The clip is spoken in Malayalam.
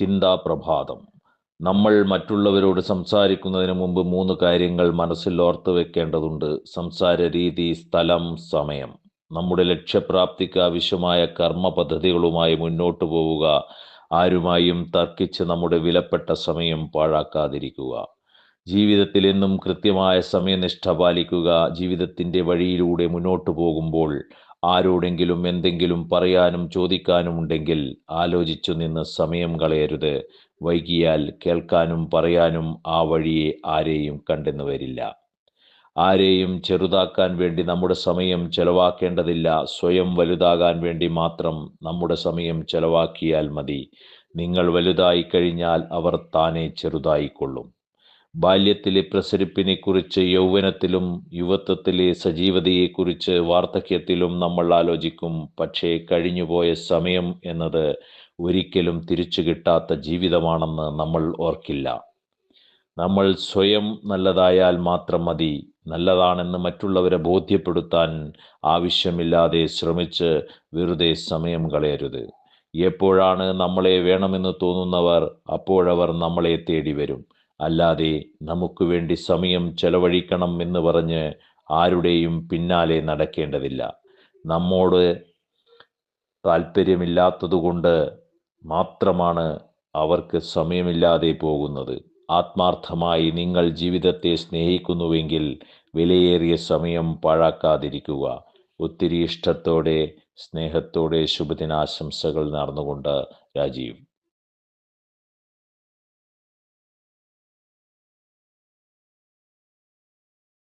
ചിന്താപ്രഭാതം. നമ്മൾ മറ്റുള്ളവരോട് സംസാരിക്കുന്നതിന് മുമ്പ് മൂന്ന് കാര്യങ്ങൾ മനസ്സിൽ ഓർത്തു വെക്കേണ്ടതുണ്ട്. സംസാര രീതി സ്ഥലം സമയം. നമ്മുടെ ലക്ഷ്യപ്രാപ്തിക്ക് ആവശ്യമായ കർമ്മ പദ്ധതികളുമായി മുന്നോട്ട് പോവുക. ആരുമായും തർക്കിച്ച് നമ്മുടെ വിലപ്പെട്ട സമയം പാഴാക്കാതിരിക്കുക. ജീവിതത്തിൽ എന്നും കൃത്യമായ സമയനിഷ്ഠ പാലിക്കുക. ജീവിതത്തിന്റെ വഴിയിലൂടെ മുന്നോട്ട് പോകുമ്പോൾ ആരോടെങ്കിലും എന്തെങ്കിലും പറയാനും ചോദിക്കാനും ഉണ്ടെങ്കിൽ ആലോചിച്ചു നിന്ന് സമയം കളയരുത്. വൈകിയാൽ കേൾക്കാനും പറയാനും ആ വഴിയെ ആരെയും കണ്ടെന്നു വരില്ല. ആരെയും ചെറുതാക്കാൻ വേണ്ടി നമ്മുടെ സമയം ചെലവാക്കേണ്ടതില്ല. സ്വയം വലുതാകാൻ വേണ്ടി മാത്രം നമ്മുടെ സമയം ചെലവാക്കിയാൽ മതി. നിങ്ങൾ വലുതായി കഴിഞ്ഞാൽ അവർ താനെ ചെറുതായിക്കൊള്ളും. ബാല്യത്തിലെ പ്രസരിപ്പിനെ കുറിച്ച് യൗവനത്തിലും യുവത്വത്തിലെ സജീവതയെക്കുറിച്ച് വാർദ്ധക്യത്തിലും നമ്മൾ ആലോചിക്കും. പക്ഷേ കഴിഞ്ഞുപോയ സമയം എന്നത് ഒരിക്കലും തിരിച്ചു കിട്ടാത്ത ജീവിതമാണെന്ന് നമ്മൾ ഓർക്കില്ല. നമ്മൾ സ്വയം നല്ലതായാൽ മാത്രം മതി. നല്ലതാണെന്ന് മറ്റുള്ളവരെ ബോധ്യപ്പെടുത്താൻ ആവശ്യമില്ലാതെ ശ്രമിച്ച് വെറുതെ സമയം കളയരുത്. എപ്പോഴാണ് നമ്മളെ വേണമെന്ന് തോന്നുന്നവർ അപ്പോഴവർ നമ്മളെ തേടി വരും അല്ലാതെ നമുക്ക് വേണ്ടി സമയം ചെലവഴിക്കണം എന്ന് പറഞ്ഞ് ആരുടെയും പിന്നാലെ നടക്കേണ്ടതില്ല. നമ്മോട് താല്പര്യമില്ലാത്തതുകൊണ്ട് മാത്രമാണ് അവർക്ക് സമയമില്ലാതെ പോകുന്നത്. ആത്മാർത്ഥമായി നിങ്ങൾ ജീവിതത്തെ സ്നേഹിക്കുന്നുവെങ്കിൽ വിലയേറിയ സമയം പാഴാക്കാതിരിക്കുക. ഒത്തിരി ഇഷ്ടത്തോടെ സ്നേഹത്തോടെ ശുഭദിനാശംസകൾ നടന്നുകൊണ്ട് രാജീവ്.